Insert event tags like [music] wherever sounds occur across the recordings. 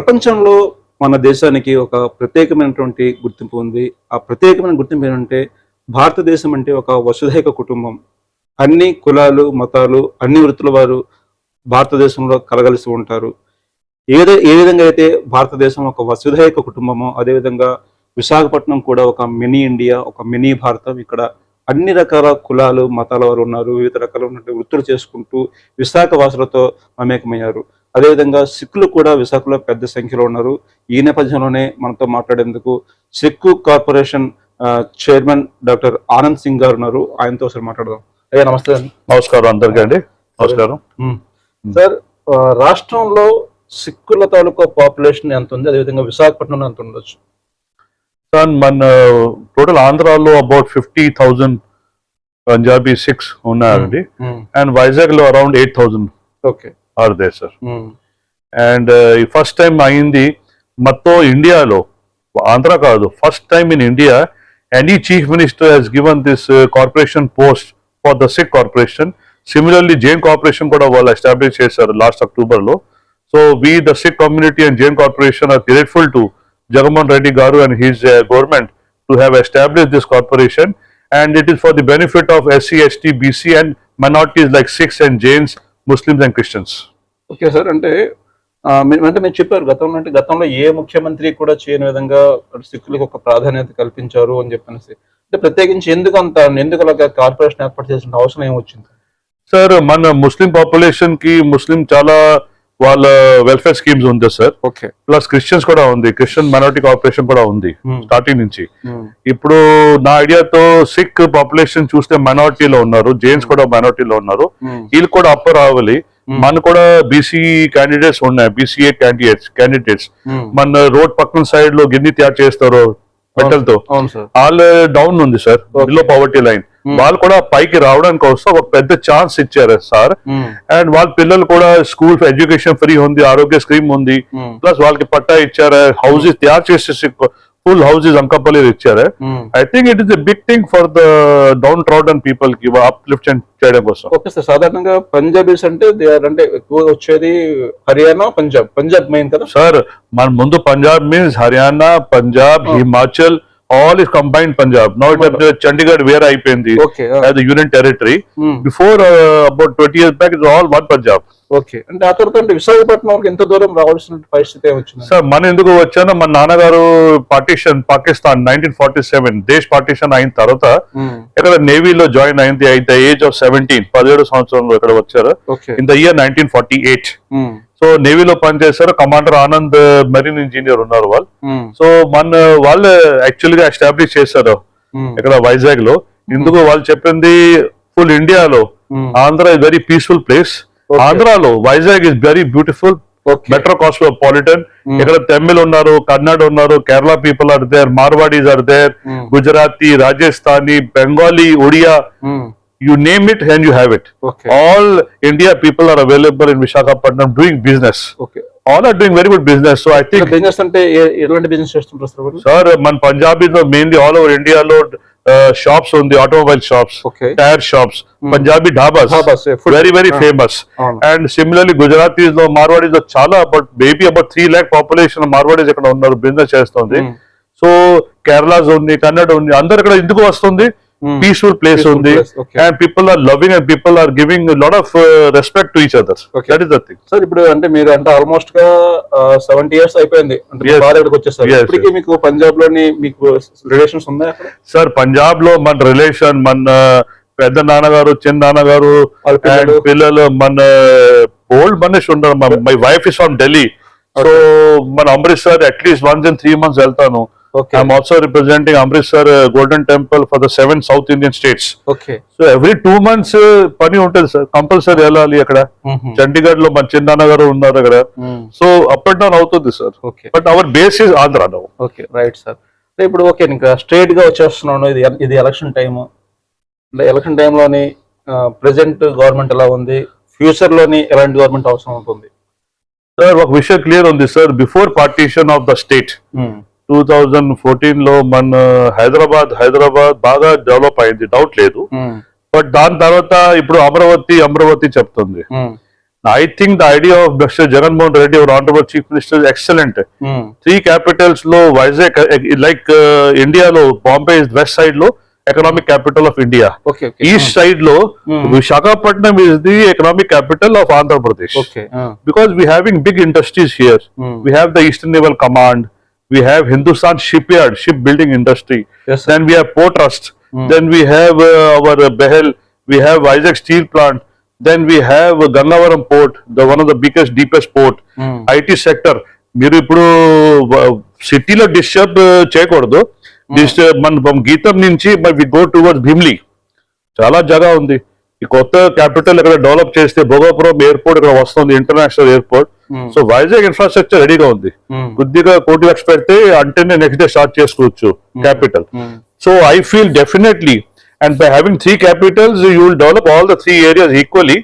ప్రపంచంలో మన దేశానికి ఒక ప్రత్యేకమైనటువంటి గుర్తింపు ఉంది. ఆ ప్రత్యేకమైన గుర్తింపు ఏంటంటే భారతదేశం అంటే ఒక వసుధైక కుటుంబం. అన్ని కులాలు మతాలు అన్ని వృత్తుల వారు భారతదేశంలో కలగలిసి ఉంటారు. ఏదో ఏ విధంగా అయితే భారతదేశం ఒక వసుధైక కుటుంబమో అదేవిధంగా విశాఖపట్నం కూడా ఒక మినీ ఇండియా ఒక మినీ భారతం. ఇక్కడ అన్ని రకాల కులాలు మతాల వారు ఉన్నారు. వివిధ రకాలైన వృత్తులు చేసుకుంటూ విశాఖ వాసులతో మమేకమయ్యారు. అదేవిధంగా సిక్కులు కూడా విశాఖలో పెద్ద సంఖ్యలో ఉన్నారు. ఈ నేపథ్యంలోనే మనతో మాట్లాడేందుకు Sikh corporation chairman doctor Anand Singh garu ఉన్నారు. ఆయనతో ఒకసారి మాట్లాడదాం. అయ్యా నమస్తే నమస్కారం అందరికీ అండి. నమస్కారం. సార్ రాష్ట్రంలో సిక్కుల తాలూకా పాపులేషన్ ఎంత ఉంది? అదేవిధంగా విశాఖపట్నంలో ఎంత ఉండొచ్చు? సార్ మన టోటల్ ఆంధ్రాలో about fifty thousand Punjabi Sikhs ఉన్నారండి అండ్ వైజాగ్లో around eight thousand. Okay. Are they sir and ఈ ఫస్ట్ టైం అయింది మొత్తం ఇండియాలో ఆంధ్ర కాదు first time in India any chief minister he's given this corporation post for the Sikh corporation similarly Jain corporation కూడా వాళ్ళు establish చేశారు last అక్టోబర్లో. So we the Sikh community and Jain corporation are grateful to Jaganmohan Reddy garu and his government to have establish this corporation and it is for the benefit of SC, ST, BC and minorities like Sikhs and Jains, Muslims and Christians. Okay sir అంటే అంటే మీరు చెప్పారు గతంలో అంటే గతంలో ఏ ముఖ్యమంత్రి కూడా చేయని విధంగా సిక్కులకు ఒక ప్రాధాన్యత కల్పించారు అని చెప్పనేసి. అంటే ప్రత్యేకించి ఎందుకు అంత ఎందుకు అలాగా కార్పొరేషన్ ఏర్పాటు చేసిన అవసరం ఏం వచ్చింది సార్ మన ముస్లిం పాపులేషన్కి ముస్లిం చాలా వాళ్ళ వెల్ఫేర్ స్కీమ్స్ ఉంది సార్. ఓకే. ప్లస్ క్రిస్టియన్స్ కూడా ఉంది క్రిస్టియన్ మైనారిటీ కార్పొరేషన్ కూడా ఉంది స్టార్టింగ్ నుంచి. ఇప్పుడు నా ఐడియాతో సిక్ పాపులేషన్ చూస్తే మైనారిటీలో ఉన్నారు జైన్స్ కూడా మైనారిటీలో ఉన్నారు. వీళ్ళు కూడా అప్పర్ రావాలి. మన కూడా బీసీ క్యాండిడేట్స్ ఉన్నాయి బీసీఏ క్యాండిడేట్స్ క్యాండిడేట్స్ మన రోడ్ పక్కన సైడ్లో గిన్ని తయారు చేస్తారు సార్ వాళ్ళు డౌన్ ఉంది సార్ బిలో పవర్టీ లైన్ వాళ్ళు కూడా పైకి రావడానికి కోసం ఒక పెద్ద ఛాన్స్ ఇచ్చారు సార్ అండ్ వాళ్ళ పిల్లలు కూడా స్కూల్ ఎడ్యుకేషన్ ఫ్రీ ఉంది ఆరోగ్య స్కీమ్ ఉంది. ప్లస్ వాళ్ళకి పట్టా ఇచ్చారు హౌసెస్ తయారు చేసేసి ఫుల్ హౌసెస్ అంకపల్లి ఇచ్చారు. I think it is a big thing for the downtrodden పీపుల్కి అప్లిఫ్ట్ చేయడం కోసం. ఓకే సార్ సాధారణంగా పంజాబీస్ అంటే అంటే ఎక్కువ వచ్చేది హర్యానా పంజాబ్. పంజాబ్ మెయిన్ కదా? సార్ మన ముందు Punjab means Haryana Punjab Himachal all is combined Punjab no it Chandigarh వేరే అయిపోయింది territory. Before uh, about 20 years back, it was all one Punjab. Okay అంటే ఆ తర్వాత విశాఖపట్నం వరకు ఎంత దూరం రావాల్సిన పరిస్థితి ఏమొచ్చింది సార్ మన ఎందుకు వచ్చానో మన నాన్నగారు partition Pakistan nineteen forty seven దేశ్ పార్టీషన్ అయిన తర్వాత ఇక్కడ నేవీలో జాయిన్ అయింది ద ఏజ్ ఆఫ్ సెవెంటీన్ పదిహేడు సంవత్సరంలో ఇక్కడ వచ్చారు in the year nineteen forty eight so నేవీలో పనిచేశారు కమాండర్ ఆనంద్ మెరీన్ ఇంజనీర్ ఉన్నారు వాళ్ళు. సో మన వాళ్ళు యాక్చువల్గా ఎస్టాబ్లిష్ చేశారు. ఇక్కడ వైజాగ్లో ఇందుకు వాళ్ళు చెప్పింది ఫుల్ ఇండియాలో. Andhra is very peaceful place. ఆంధ్రాలో Vizag is very beautiful metro cosmopolitan ఇక్కడ తమిళ్ ఉన్నారు కన్నడ ఉన్నారు Kerala people are there Marwadis are there Gujarati Rajasthani Bengali Odia. You name it and you have it okay all India people are available in Visakhapatnam doing business okay all are doing very good business so I think business అంటే ఏ- ఎలాంటి business చేస్తుంటారు sir మన పంజాబీలో mainly all over ఇండియాలో shops ఉంది automobile shops tyre shops Punjabi dhabas very very. Famous. And similarly గుజరాతీస్లో మార్వాడీస్లో చాలా about maybe about three lakh population Marwadis ఇక్కడ ఉన్నారు బిజినెస్ చేస్తుంది. సో కేరళ ఉంది కన్నడ ఉంది అందరు ఇక్కడ ఎందుకు వస్తుంది. పీస్ఫుల్ ప్లేస్ Peaceful ఉంది. And people are loving and people are giving lot of respect to each other. That is the thing sir ఇప్పుడు అంటే మీరు అంటే ఆల్మోస్ట్గా సెవెంటీ ఇయర్స్ అయిపోయింది. అంటే ఇక్కడికి వచ్చేసారు. ఇప్పటికీ మీకు పంజాబ్లోని మీకు రిలేషన్స్ ఉన్నాయా సార్ పంజాబ్లో మన రిలేషన్ మన పెద్ద నాన్నగారు చిన్న నాన్నగారు పిల్లలు? మన ఓల్డ్ మనిషి ఉండరు. My wife is from Delhi so మన Amritsar at least once in three months వెళ్తాను. Okay I'm also representing Amritsar Golden Temple for the seven South Indian states okay so every two months పని ఉంటుంది sir compulsory వెళ్ళాలి అక్కడ. చండీగఢ్లో మన చిన్న నాన్నగారు ఉన్నారు అక్కడ. సో అప్ అండ్ డౌన్ అవుతుంది sir okay but our base is Andhra now okay right sir ఇప్పుడు ఓకే ఇంకా స్ట్రైట్గా వచ్చేస్తున్నాను ఇది ఇది ఎలక్షన్ టైం అంటే ఎలక్షన్ టైంలోని ప్రెసెంట్ గవర్నమెంట్ ఎలా ఉంది? ఫ్యూచర్లోని ఎలాంటి గవర్నమెంట్ అవసరం ఉంటుంది? సార్ ఒక విషయం క్లియర్ ఉంది sir before partition of the state two thousand ఫోర్టీన్లో మన హైదరాబాద్ హైదరాబాద్ బాగా డెవలప్ అయింది. డౌట్ లేదు. బట్ దాని తర్వాత ఇప్పుడు అమరావతి అమరావతి చెప్తుంది. I think the idea of mister Jaganmohan Reddy honourable chief minister excellent three క్యాపిటల్స్లో Vizag like ఇండియాలో బాంబే ఇస్ వెస్ట్ సైడ్లో economic capital of India east సైడ్లో Visakhapatnam is the economic capital of Andhra Pradesh because we having big industries here we have the eastern level command we. Hmm. Have Hindustan Shipyard, shipbuilding industry. Yes. Then we have Port Trust. Hmm. Then we have uh, our uh, Behel. We have Vizag Steel Plant. Then we have uh, Gangavaram Port, the one of the biggest, deepest port. Um, IT sector మీరు ఇప్పుడు సిటీలో disturb చేయకూడదు disturb మన గీతం నుంచి we go towards Bhimli చాలా జగ ఉంది ఈ కొత్త క్యాపిటల్ ఇక్కడ డెవలప్ చేస్తే భోగాపురం ఎయిర్పోర్ట్ ఇక్కడ వస్తుంది international airport Hmm. So Vizag infrastructure రెడీగా ఉంది కొద్దిగా కోటి లక్ష పెడితే అంటేనే నెక్స్ట్ డే స్టార్ట్ చేసుకోవచ్చు capital So I feel definitely, and by having three capitals, you will develop all the three areas equally,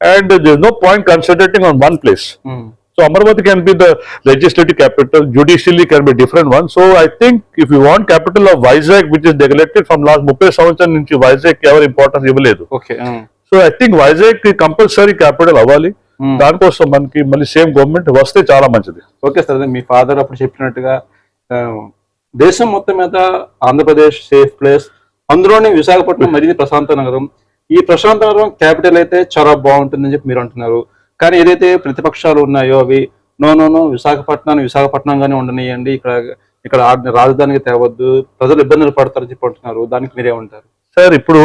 and there's no point concentrating on one place. Um, So Amaravati can be the legislative capital, judicially can be different one. So I think if you want capital of Vizag, which is neglected from last 30 సంవత్సరం నుంచి Vizag కి ఎవరు importance ఇవ్వలేదు. Okay ఆ, so I think Vizag దానికోసం మనకి మళ్ళీ same government వస్తే చాలా మంచిది. ఓకే సార్ మీ ఫాదర్ అప్పుడు చెప్పినట్టుగా దేశం మొత్తం మీద ఆంధ్రప్రదేశ్ సేఫ్ ప్లేస్ అందులోని విశాఖపట్నం [laughs] మరింత ప్రశాంత నగరం. ఈ ప్రశాంత నగరం క్యాపిటల్ అయితే చాలా బాగుంటుందని చెప్పి మీరు అంటున్నారు. కానీ ఏదైతే ప్రతిపక్షాలు ఉన్నాయో అవి నో నో నో విశాఖపట్నాన్ని విశాఖపట్నంగానే ఉండనియండి ఇక్కడ ఇక్కడ రాజధానికి తేవద్దు ప్రజలు ఇబ్బందులు పడతారని చెప్పి అంటున్నారు. దానికి మీరేమంటారు? సార్ ఇప్పుడు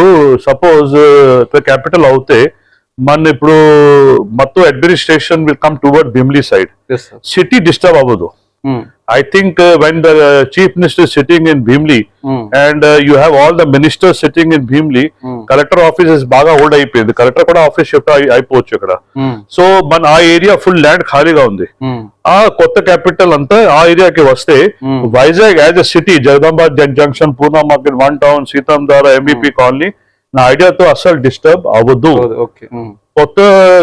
సపోజ్ క్యాపిటల్ అవుతే మన ఇప్పుడు మొత్తం administration will come toward Bhimli side city disturb అవ్వదు. I think when the chief minister sitting in Bhimli and you have all the ministers sitting in Bhimli collector offices బాగా hold అయిపోయింది. Collector కూడా office shift అయిపోవచ్చు ఇక్కడ. So మన ఆ area full land ఖాళీగా ఉంది. ఆ కొత్త క్యాపిటల్ అంతా ఆ ఏరియాకి వస్తే Hmm. Vizag as a city Jagadamba junction Poorna market one town Seethammadhara MVP colony నా ఐడియాతో అస్సలు డిస్టర్బ్ అవ్వదు. ఓకే కొత్త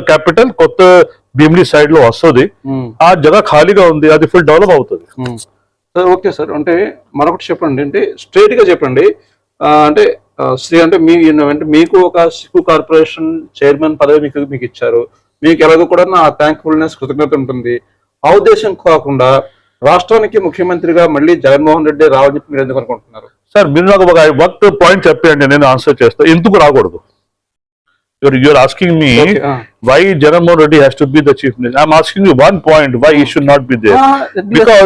క్యాపిటల్ కొత్త భీమిలీ సైడ్లో వస్తుంది. ఆ జగ ఖాళీగా ఉంది అది ఫుల్ డెవలప్ అవుతుంది. సార్ ఓకే సార్ అంటే మరొకటి చెప్పండి. అంటే స్ట్రైట్గా చెప్పండి. అంటే శ్రీ అంటే మీ అంటే మీకు ఒక సిక్కు కార్పొరేషన్ చైర్మన్ పదవి మీకు మీకు ఇచ్చారు. మీకు ఎలాగో కూడా నా థ్యాంక్ఫుల్నెస్ కృతజ్ఞత ఉంటుంది. ఆ ఉద్దేశం కాకుండా రాష్ట్రానికి ముఖ్యమంత్రిగా మళ్ళీ జగన్మోహన్ రెడ్డి రావాలని చెప్పి మీరు ఎందుకు అనుకుంటున్నారు? సార్ మీరు నాకు ఒక వర్క్ పాయింట్ చెప్పండి నేను ఆన్సర్ చేస్తా ఎందుకు రాకూడదు you're you're asking me. Why Jaganmohan Reddy has to be the chief minister I'm asking you one point why he should not be there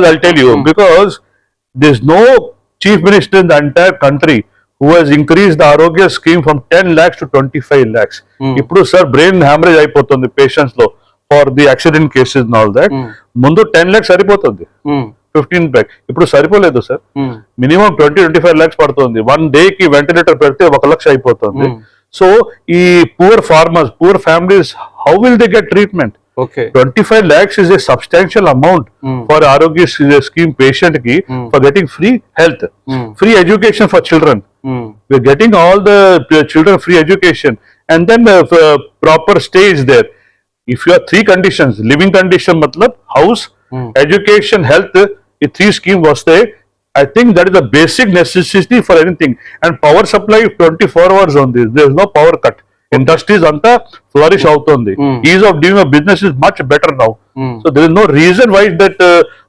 I'll tell you, Hmm. because there's no chief minister in the entire country who has increased the Arogya scheme from 10 lakhs to 25 lakhs. Hmm. ఇప్పుడు sir brain haemorrhage అయిపోతుంది పేషెంట్స్లో for the accident cases all that Hmm. ముందు ten lakhs సరిపోతుంది um, fifteen ప్యాక్ ఇప్పుడు సరిపోలేదు sir minimum twenty twenty five lakhs పడుతుంది. One డేకి ventilator పెడితే ఒక లక్ష అయిపోతుంది. Hmm. సో ఈ poor farmers poor families how will they get treatment twenty five lakhs is a substantial amount for Arogya scheme పేషెంట్కి for getting free health free education for children we are getting all the children free education and then proper stay is there if your conditions living condition మతలబ్ house Hmm. Education health ఈ three scheme వస్తే I think that is the basic necessity for anything and power supply twenty four hours ఉంది this no power cut industries అంతా flourish hmm. అవుతుంది. Ease of doing business is much better now so there is no reason why that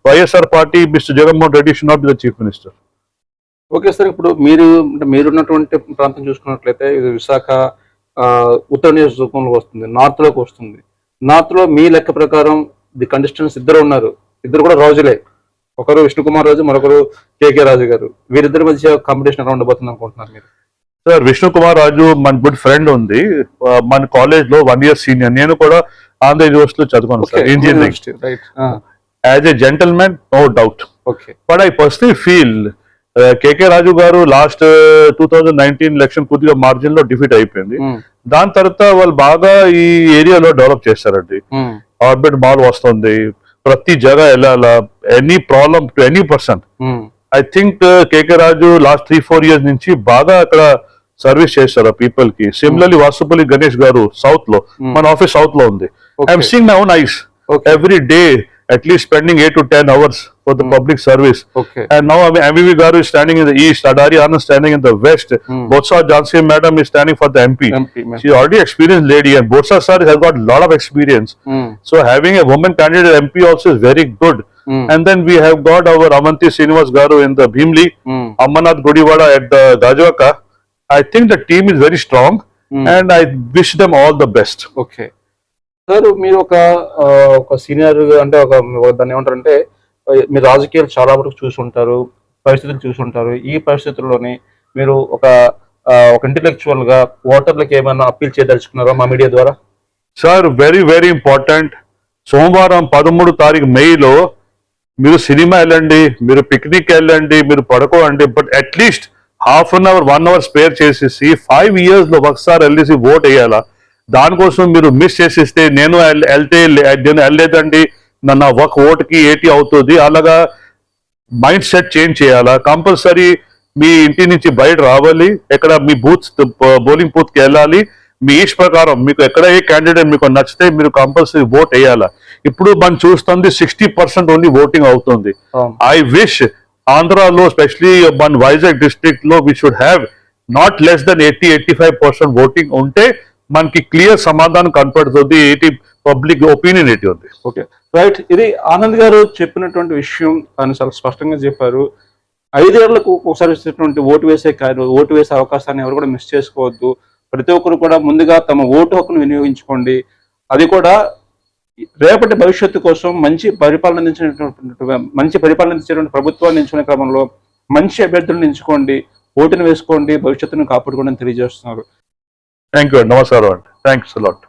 YSR party mister Jaganmohan Reddy should not be the chief minister okay sir ఇప్పుడు మీరు అంటే మీరున్నటువంటి ప్రాంతం చూసుకున్నట్లయితే ఇది విశాఖ ఉత్తర నియోజకవర్గంలోకి వస్తుంది. నార్త్లోకి వస్తుంది. నార్త్లో మీ లెక్క ప్రకారం ది కంటెస్టెంట్స్ ఇద్దరు ఉన్నారు. ఇద్దరు కూడా రాజులే. ఒకరు విష్ణుకుమార్ రాజు మరొకరు కేకే రాజు గారు. వీరిద్దరి మధ్య కాంపిటీషన్ ఎలా ఉండబోతుంది అనుకుంటున్నారు మీరు? సార్ విష్ణు కుమార్ రాజు మన గుడ్ ఫ్రెండ్ ఉంది. మన కాలేజ్లో వన్ ఇయర్ సీనియర్. నేను కూడా ఆంధ్ర యూనివర్సిటీ లో చదువుకున్నాను sir engineering. As a gentleman no doubt okay. But I personally feel KK Raju garu last two thousand nineteen election కొద్దిగా మార్జిన్లో డిఫీట్ అయిపోయింది. దాని తర్వాత వాళ్ళు బాగా ఈ ఏరియాలో డెవలప్ చేస్తారండి ఆర్బిట్ మాల్ వస్తుంది ప్రతి జగ వెళ్ళాలా any problem to any person. I think KK Raju last three four years నుంచి బాగా అక్కడ సర్వీస్ చేస్తారు పీపుల్కి సిమిలర్లీ వాసుపల్లి గణేష్ గారు సౌత్లో. మన ఆఫీస్ సౌత్లో ఉంది. I'm seeing my own eyes. Every day at least spending 8 to 10 hours for the mm. public service. Okay. And now I mean, MVV Garu is standing in the east, Adari Anand is standing in the west, mm. Botsa Jansi madam is standing for the MP. MP She's already experienced lady and Botsa sir has got lot of experience. Mm. So having a woman candidate MP also is very good. Mm. And then we have got our Amanti Srinivas Garu in the Bhimli, mm. Gudiwada at the Gajwaka. I think the team is very strong mm. and I wish them all the best. Okay. Sir మీరు ఒక ఒక senior అంటే ఒక దాన్ని ఏమంటారంటే మీరు రాజకీయాలు చాలా వరకు చూసి ఉంటారు పరిస్థితులు చూసి ఉంటారు ఈ పరిస్థితుల్లోని మీరు ఒక ఒక ఇంటలెక్చువల్గా ఓటర్లకు ఏమైనా అప్పీల్ చేయదలుచుకున్నారా మా మీడియా ద్వారా? సార్ వెరీ వెరీ ఇంపార్టెంట్ సోమవారం పదమూడు తారీఖు మేలో మీరు సినిమా వెళ్ళండి మీరు పిక్నిక్ వెళ్ళండి మీరు పడుకోండి but at least half an hour one hour spare చేసేసి ఫైవ్ ఇయర్స్లో ఒకసారి వెళ్ళేసి ఓట్ వేయాలా? దానికోసం మీరు మిస్ చేసేస్తే నేను వెళ్- వెళ్తే నేను వెళ్ళలేదండి నా నా ఒక ఓటుకి ఏటీ అవుతుంది? అలాగా మైండ్ సెట్ చేంజ్ చేయాలా? కంపల్సరీ మీ ఇంటి నుంచి బయట రావాలి. ఎక్కడ మీ బూత్ బౌలింగ్ బూత్కి వెళ్ళాలి. మీ ఈస్ట్ ప్రకారం మీకు ఎక్కడ ఏ క్యాండిడేట్ మీకు నచ్చితే మీరు కంపల్సరీ ఓట్ వేయాలా? ఇప్పుడు మనం చూస్తుంది సిక్స్టీ పర్సెంట్ ఓన్లీ ఓటింగ్ అవుతుంది. ఐ విష్ ఆంధ్రాలో స్పెషలీ మన వైజాగ్ డిస్ట్రిక్ట్లో we should have not less than eighty eighty five percent voting ఉంటే మనకి క్లియర్ సమాధానం కనపడుతుంది ఏంటి పబ్లిక్ ఒపీనియన్ ఏంటి ఉంది. ఓకే. రైట్ ఇది ఆనంద్ గారు చెప్పినటువంటి విషయం ఆయన చాలా స్పష్టంగా చెప్పారు. ఐదేళ్ళకు ఒకసారి వచ్చేటువంటి ఓటు వేసే ఓటు వేసే అవకాశాన్ని ఎవరు కూడా మిస్ చేసుకోవద్దు. ప్రతి ఒక్కరు కూడా ముందుగా తమ ఓటు హక్కును వినియోగించుకోండి. అది కూడా రేపటి భవిష్యత్తు కోసం మంచి పరిపాలన అందించినటువంటి మంచి పరిపాలన అందించేటువంటి ప్రభుత్వాన్ని ఎంచుకునే క్రమంలో మంచి అభ్యర్థులను ఎంచుకోండి ఓటును వేసుకోండి భవిష్యత్తును కాపాడుకోండి అని తెలియజేస్తున్నారు. థ్యాంక్ యూ అండి నమస్కారం అండి థ్యాంక్స్ అలాట్